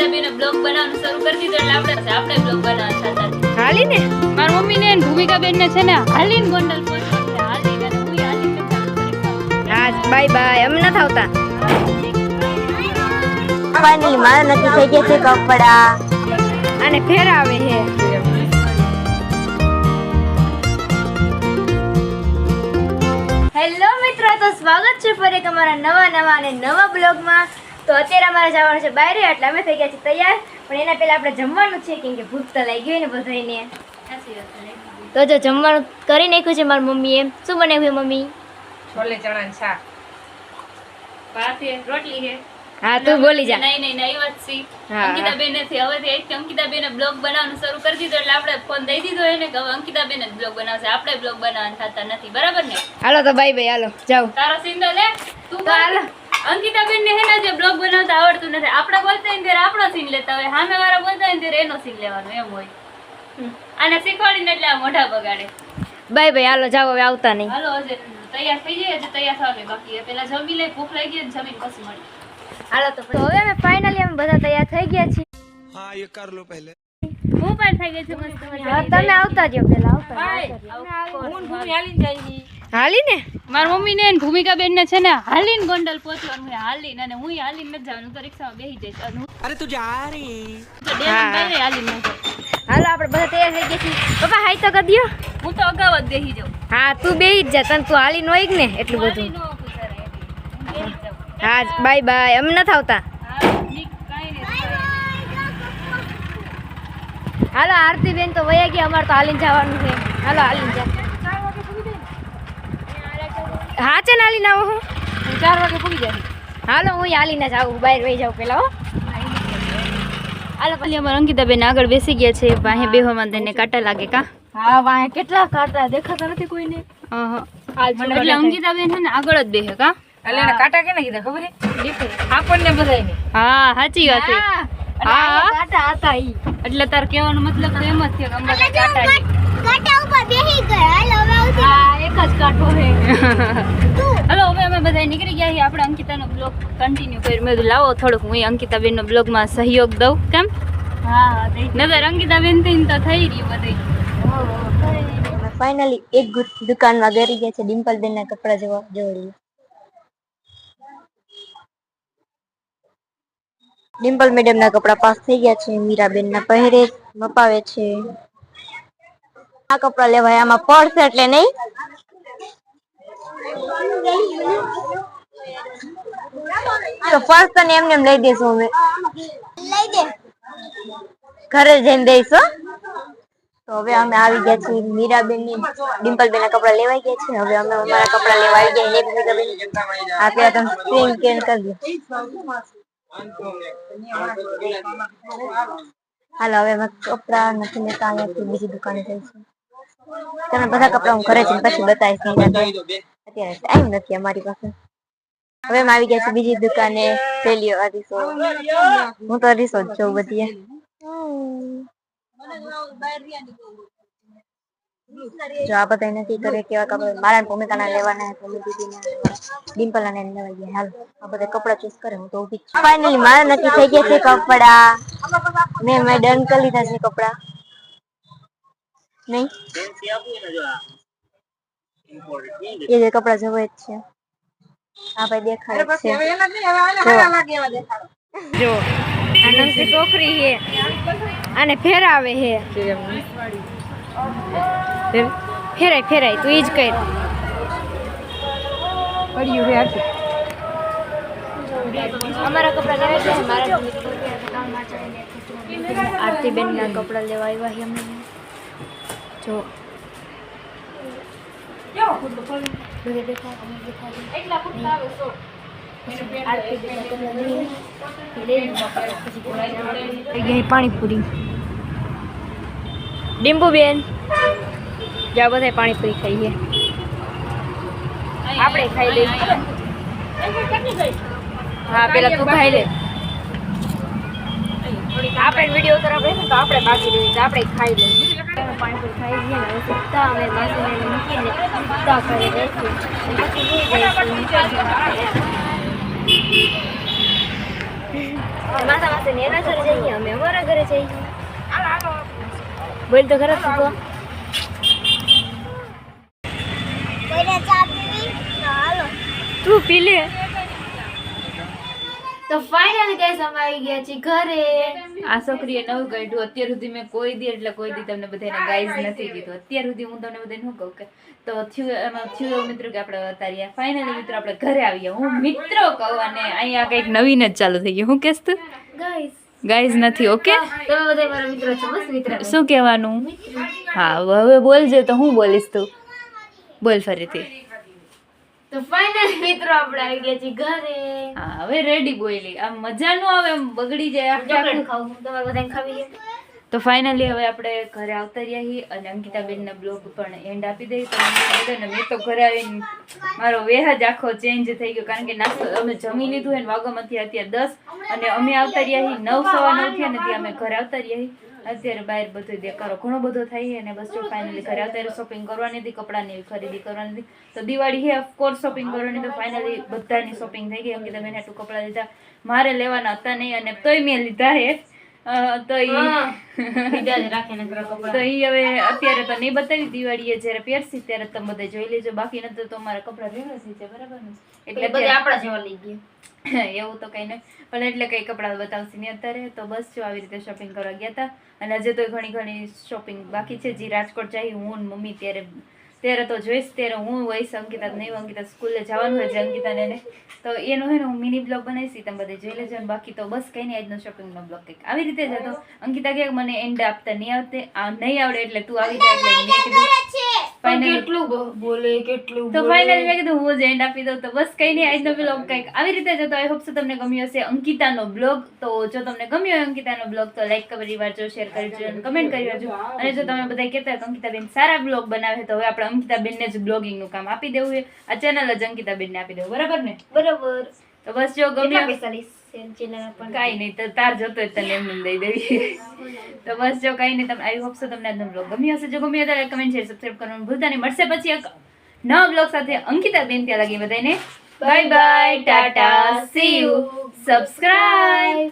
અંકિતાબેન blog બનાવવાનું શરૂ કરી દીધું એટલે આપણે આપણે બ્લોગ બનાવવા થતા હાલી ને મારા મમ્મી ને ભૂમિકાબેન ને છે ને હાલીન ગોંડલ હું બાય બાય. અમે નથી આવતા. ફાઇનલી મારા નથી થઈ ગયા છે કપડા. અને ફેરાવે છે. હેલો મિત્રો તો સ્વાગત છે ફરી અમારા નવા નવા અને નવા બ્લોગમાં. તો અત્યારે અમારે જવાનું છે બહાર એટલે અમે થઈ ગયા છીએ તૈયાર. પણ એના પહેલાં આપણે જમવાનું છે કેમ કે ભૂખ તો લાગી હોય ને બધાને. તો જો જમવાનું કરી નાખ્યું છે મારી મમ્મીએ. શું બનાવ્યું મમ્મી? છોલે ચણા શાક. ભાત છે, રોટલી છે. હા તું બોલી જા. નહીં નહીં નહીં વાત છે. હા. અંકિતાબેન નથી હવેથી એક અંકિતાબેન બ્લોગ બનાવવાનું શરૂ કરી દીધો એટલે આપણે ફોન દઈ દીધો એને કે હવે અંકિતાબેન જ બ્લોગ બનાવશે. આપણે બ્લોગ બનાવવાનું થતા નથી બરાબર ને? હાલો તો બાય બાય હાલો જાઓ. તારો સિંધો લે તું બોલ અંકિતાબેન ને હેના જે બ્લોગ બનાવતા આવડતું નથી. આપણે બોલતા હોય ત્યારે આપણો સીન લેતા હોય. સામે વાળા બોલતા હોય ત્યારે એનો સીન લેવાનો એમ હોય. આને શીખવાડીને એટલે આ મોઢા બગાડે. બાય બાય હાલો જાઓ હવે આવતા નહીં. હાલો હજે તૈયાર થઈ જઈએ હજી તૈયાર થવાનું બાકી. પેલા જમી લઈ ભૂખ લાગી ને જમીન પછી મળી. હાલો તો હવે અમે ફાઇનલી અમે બધા તૈયાર થઈ ગયા છીએ. હા એ કર લો પહેલે. હું પણ થઈ ગઈ છું મસ્ત તમે આવતા જો પેલા આવતા હું. હું હાલી જઈ હાલી ને મારા મમ્મી ને ભૂમિકા બેન ને છે ને હાલીને ગોંડલ પહોંચવાનું હાલીને અને હું હાલીને નથી જવાનું. તો રિક્ષામાં બેસી જઈશ. અરે તું જા રે હાલીને હાલો આપણે બધા તૈયાર થઈ ગયા છીએ. પપ્પા હાઈ તો કરી દો હું તો અગાઉ જ બેસી જાઉં. હા તું બેસી જ જા. તને તું હાલી નો ને એટલું બધું. હા બાય બાય. એમ નથી આવતા. હાલો આરતી બેન તો વયા ગયા. અમારે તો હાલીને જવાનું છે. હાલો હાલીને જા. હા છે ને આલીના ના હું. ચાર વાગે પૂગી જાય હાલો હું હાલીને જાઉં બહાર વહી જાઉં પેલા હો. હાલો પછી અમારા અંકિતાબેન આગળ બેસી ગયા છે વાહે બેહવામાં તેને કાંટા લાગે કા? હા વાહે કેટલા કાંટા દેખાતા નથી કોઈને. એટલે અંકિતાબેન છે ને આગળ જ બેહે કા? એટલે એને કાંટા કેને કીધા ખબર હે આપણને બધાયને. હા સાચી વાત છે. હા હા. કાંટા હતા ઈ. એટલે તાર કહેવાનો મતલબ તો એમ જ છે કે કાંટા છે. હા એક જ કાંટો હે હલો હવે અમે બધા નીકળી ગયા છીએ. આપણે અંકિતાનો બ્લોગ કન્ટિન્યુ કર્યું. મેં લાવો થોડુંક હું અંકિતાબેનનો બ્લોગમાં સહયોગ દઉં. કેમ? હા નજર અંકિતાબેન થઈને તો થઈ રહ્યું બધું. ફાઇનલી એક દુકાનમાં ગરી ગયા છે ડિમ્પલબેન ના કપડા જોવા જોડી ડિમ્પલ મેડમ ના કપડા પાસ થઈ ગયા છે મીરાબેન ના પહેરે મપાવે છે. આ કપડા લેવાય આમાં પડશે એટલે નહીં તો ફર્સ્ટ તને એમને એમ લઈ દેશું અમે. લઈ દે ઘરે જઈને દઈશું. તો હવે અમે આવી ગયા છીએ મીરાબેનની ડિમ્પલબેન ના કપડા લેવાઈ ગયા છે હવે અમે અમારા કપડા લેવા આવી ગયા ને મીરાબેન આ પેલા તમે સ્ક્રીન કેન કરી હાલ, હવે અમે કપડા નથી લેતા અહીંયાથી બીજી દુકાને જઈશું. તમે બધા કપડા હું ઘરે જઈને પછી બતાવીશ અત્યારે ટાઈમ નથી અમારી પાસે. હવે આવી ગયા છે બીજી દુકાને પેલી અરીસો હું તો અરીસો જ છું બધી જો આ બધા નક્કી કરે કેવા કપડા મારા ભૂમિકાના લેવાના ભૂમિ દીદીના ડિમ્પલ અને લેવા ગયા. હાલ, આ બધા કપડા ચૂઝ કરે, હું તો ઊભી ફાઇનલી મારા નક્કી થઈ ગયા છે કપડા. મેં મેં ડન કરી લીધા છે કપડા. નહીં? એ જે કપડા જોવે જ છે. આ ભાઈ દેખાય જ છે. જો આનંદની છોકરી હે. આને ફેરાવે હે. ફેરાય ફેરાય તું ઈ જ કર. પડ્યું હે આટલું અમારા કપડા લેવા છે મારા આરતી બેન ના કપડા લેવા આવ્યા છે અમે જો. બધે દેખાય, અમે દેખાય. આરતી બેન ના કપડા લઈએ. લઈને પછી થઈ ગઈ પાણીપુરી. ડીમ્બુ બેન જા બધા પાણીપુરી ખાઈએ. આપણે ખાઈ લઈએ. હા પેલા તું ખાઈ લે. આપણે વીડિયો ઉતારવા બેસે તો આપણે બાકી રહી આપણે ખાઈ લઈએ. અમે પાણીપુરી ખાઈ ને અમે માસીને મૂકીને ઘરે જઈશું પછી માસા માસી એના ઘરે જઈએ અમે અમારા ઘરે જઈએ. બોલ તો ખરા તો તું પી લે. તો ફાઇનલી ગાઈસ અમે આવી ગયા છીએ ઘરે. આ છોકરીએ નવું કાઢ્યું. અત્યાર સુધી મેં કોઈ દી એટલે કોઈ દી તમને બધાને ગાઈઝ નથી કીધું. અત્યાર સુધી હું તમને બધાને શું કહું કે તો થયું એમાં થયું એવું મિત્રો કે આપણે અતાર્યા ફાઇનલી મિત્રો આપણે ઘરે આવીએ હું મિત્રો કહું અને અહીંયા કંઈક નવીન જ ચાલુ થઈ ગયું. હું કહેશ તું? ગાઈઝ ગાઈઝ નથી ઓકે તમે બધા મારા મિત્રો છો બસ મિત્ર. શું કહેવાનું? હા હવે બોલજે તો હું બોલીશ તું. બોલ ફરીથી. તો ફાઇનલ મિત્રો આપણે આવી ગયા છીએ ઘરે. હા હવે રેડી બોલી આમ મજા નો આવે એમ બગડી જાય આખું ખાવું તમારે બધાને ખાવી તો ફાઇનલી હવે આપણે ઘરે આવતા રહ્યા છીએ અને અંકિતાબેનના બ્લોગ પણ એન્ડ આપી દઈએ. તો મેં તો ઘરે આવીને મારો વેહ જ આખો ચેન્જ થઈ ગયો. કારણ કે નાસ્તો અમે જમી લીધું અને વાગોમાંથી અત્યારે દસ. અને અમે આવતા રહ્યા છીએ નવ સવા નવ થયા નથી અમે ઘરે આવતા રહ્યા છીએ. અત્યારે બહાર બધો દેખાડો ઘણો બધો થાય અને બસ જો ફાઇનલી ઘરે અત્યારે શોપિંગ કરવાની હતી કપડાની ખરીદી કરવાની હતી. તો દિવાળી હે ઓફકોર્સ શોપિંગ કરવાની તો ફાઇનલી બધાની શોપિંગ થઈ ગઈ. અંકિતાબેન હાટું કપડાં લીધા. મારે લેવાના હતા નહીં અને તોય મેં લીધા હે. તો ઈ બીજા જ રાખે નકરા કપડાં. તો ઈ હવે અત્યારે તો નહીં બતાવી દિવાળીએ જ્યારે પહેરશી ત્યારે તમે બધા જોઈ લેજો. બાકી નતો તો અમારા કપડાં વ્યવસ્થિત છે બરાબર ને? એટલે એટલે બધા આપણા જેવા લઈ ગયા. એવું તો કઈ નહીં. પણ એટલે કઈ કપડાં બતાવશે નહીં અત્યારે. તો બસ જો આવી રીતે શોપિંગ કરવા ગયા હતા અને હજે તો ઘણી ઘણી શોપિંગ બાકી છે. જે રાજકોટ જાય હું મમ્મી ત્યારે ત્યારે તો જોઈશ, ત્યારે હું હોઈશ અંકિતા નહીં અંકિતા સ્કૂલે જવાનું હોય છે, અંકિતાને ને. તો એનો હે ને હું મિની બ્લોગ બનાવીશ તમે બધે જોઈ લેજો. બાકી તો બસ કઈ નહીં આજનો શોપિંગનો બ્લોગ કંઈક. આવી રીતે જ હતો. અંકિતા કે મને એન્ડ આપતા નહીં આવતે નહીં આવડે એટલે તું આવી જાય કેટલું બોલે કેટલું તો ફાઇનલી મેં કીધું હું જ એન્ડ આપી દઉં. તો બસ કઈ નહીં આજનો બ્લોગ કંઈક આવી રીતે જ આઈ હોપ તમને ગમ્યો હશે અંકિતાનો બ્લોગ તો જો તમને ગમ્યો હોય અંકિતાનો બ્લોગ તો લાઈક કરી વાંચો શેર કરજો અને કમેન્ટ કરી. વાંચો અને જો તમે બધા કહેતા હોય અંકિતાબેન સારા બ્લોગ બનાવે તો હવે આપણે અંકિતાબેનને જ બ્લોગિંગનું કામ આપી દેવું છે. આ ચેનલ જ અંકિતાબેનને આપી દેવું બરાબર ને? બરાબર. તો બસ જો ગમ્યો કાંઈ નહીં તો તાર જતો તને એમને દઈ દેવી. તો બસ જો કાંઈ નહીં તમને આઈ હોપ તમને આજનો બ્લોગ ગમ્યો હશે. જો ગમ્યો તો કમેન્ટ શેર સબસ્ક્રાઈબ કરવાનું ભૂલતા નહીં. મળશે પછી એક નવા બ્લોગ સાથે. અંકિતા બેન ત્યાં લાગી. બધાને bye bye tata see you subscribe